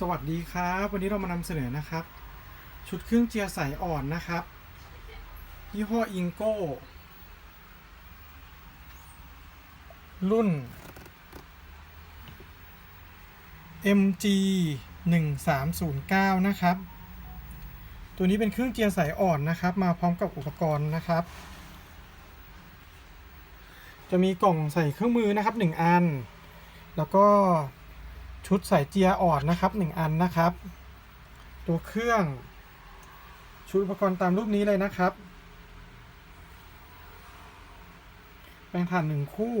สวัสดีครับ วันนี้เรามานำเสนอนะครับ ชุดเครื่องเจียร์ใสอ่อนนะครับยี่ห้ออิงโก้ รุ่น MG 1309นะครับ ตัวนี้เป็นเครื่องเจียร์ใสอ่อนนะครับ มาพร้อมกับอุปกรณ์นะครับ จะมีกล่องใส่เครื่องมือนะครับ 1 อัน แล้วก็ ชุดใส่เจียร์อ่อนนะครับ 1 อันนะครับ ตัวเครื่อง ชุดอุปกรณ์ตามรูปนี้เลยนะครับ แปรงถ่านหนึ่งคู่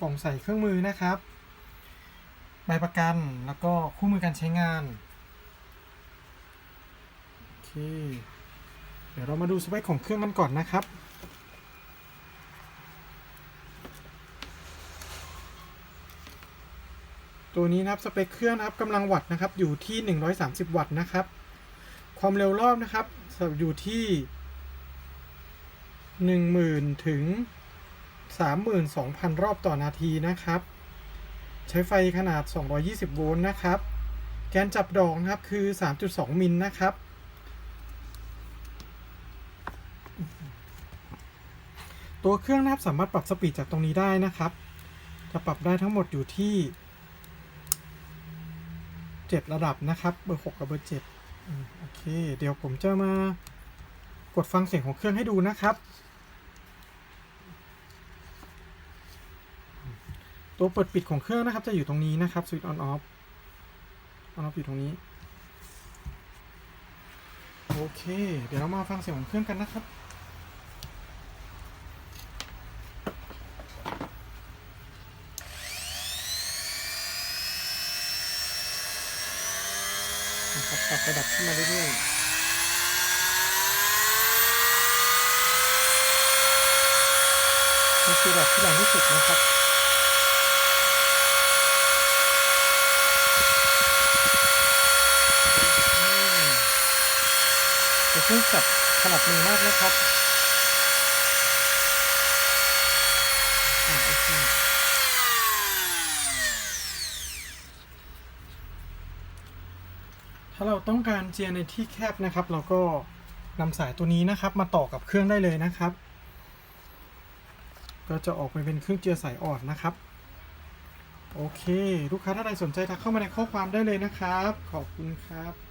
กล่องใส่เครื่องมือนะครับ ใบประกันแล้วก็คู่มือการใช้งานโอเคเดี๋ยวเรามาดูสเปคของเครื่องกันก่อนนะครับ ตัวนี้นะครับสเปคเครื่องนะครับกำลังวัตต์นะครับอยู่ที่ 130 วัตต์นะครับ ความเร็วรอบนะครับอยู่ที่ 10,000 ถึง 32,000 รอบต่อนาทีนะครับ ใช้ไฟขนาด 220 โวลต์นะครับ แกนจับดอกนะครับคือ 3.2 มิลนะครับตัวเครื่องนะครับสามารถปรับสปีดจากตรงนี้ได้นะครับ จะปรับได้ทั้งหมดอยู่ที่ 7 ระดับนะครับ เบอร์6กับเบอร์7โอเค เดี๋ยวผมจะมากดฟังเสียงของเครื่องให้ดูนะครับ ตัวเปิดปิดของเครื่องนะครับ จะอยู่ตรงนี้นะครับสวิตช์ออนออฟออนออฟอยู่ตรงนี้ โอเค เดี๋ยวเรามาฟังเสียงของเครื่องกันนะครับ นะครับปรับระดับขึ้นมาเรื่อยๆนี่คือระดับที่แรงที่สุดนะครับเป็นเครื่องจับขนาดมือมากนะครับอ่าโอเค ถ้าเราต้องการเจียในที่แคบนะครับ เราก็นำสายตัวนี้นะครับ มาต่อกับเครื่องได้เลยนะครับ ก็จะออกมาเป็นเครื่องเจียสายอ่อนนะครับ โอเค ลูกค้าท่านใดสนใจทักเข้ามาในข้อความได้เลยนะครับ ขอบคุณครับ